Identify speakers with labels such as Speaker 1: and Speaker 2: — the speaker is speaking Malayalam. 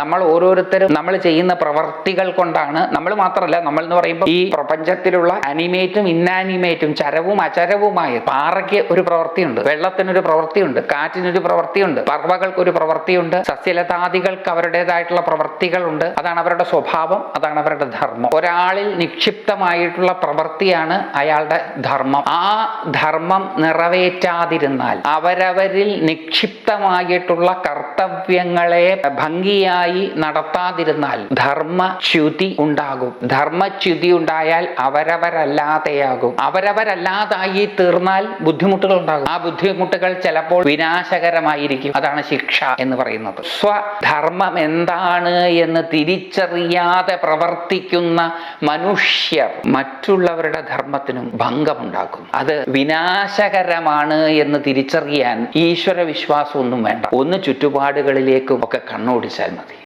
Speaker 1: നമ്മൾ ഓരോരുത്തരും നമ്മൾ ചെയ്യുന്ന പ്രവർത്തികൾ കൊണ്ടാണ് നമ്മൾ മാത്രമല്ല നമ്മൾ എന്ന് പറയുമ്പോൾ ഈ പ്രപഞ്ചത്തിലുള്ള അനിമേറ്റും ഇന്നാനിമേറ്റും ചരവും അചരവുമായ പാറയ്ക്ക് ഒരു പ്രവൃത്തിയുണ്ട് വെള്ളത്തിനൊരു പ്രവൃത്തിയുണ്ട് കാറ്റിനൊരു പ്രവൃത്തിയുണ്ട് പർവകൾക്ക് ഒരു പ്രവൃത്തിയുണ്ട് സസ്യലതാദികൾക്ക് അവരുടേതായിട്ടുള്ള പ്രവൃത്തികളുണ്ട് അതാണ് അവരുടെ സ്വഭാവം അതാണ് അവരുടെ ധർമ്മം. ഒരാളിൽ നിക്ഷിപ്തമായിട്ടുള്ള പ്രവൃത്തിയാണ് അയാളുടെ ധർമ്മം. ആ ധർമ്മം നിറവേറ്റാതിരുന്നാൽ അവരവരിൽ നിക്ഷിപ്തമായിട്ടുള്ള കർത്തവ്യങ്ങളെ ഭംഗിയായി നടത്താതിരുന്നാൽ ധർമ്മച്യുതി ഉണ്ടാകും. ധർമ്മച്യുതി ഉണ്ടായാൽ അവരവരല്ലാതെയാകും. അവരവരല്ലാതായി തീർന്നാൽ ബുദ്ധിമുട്ടുകൾ ഉണ്ടാകും. ആ ബുദ്ധിമുട്ടുകൾ ചിലപ്പോൾ വിനാശകരമായിരിക്കും. അതാണ് ശിക്ഷ എന്ന് പറയുന്നത്. സ്വധർമ്മം എന്താണ് എന്ന് തിരിച്ചറിയാതെ പ്രവർത്തിക്കുന്ന മനുഷ്യർ മറ്റുള്ളവരുടെ ധർമ്മത്തിനും ഭംഗമുണ്ടാക്കും. അത് വിനാശകരമാണ് എന്ന് തിരിച്ചറിയാൻ ഈശ്വര വിശ്വാസം ഒന്നും വേണ്ട. ഒന്ന് ചുറ്റുപാടുകളിലേക്കും ഒക്കെ കണ്ണോടിച്ചാൽ മതി.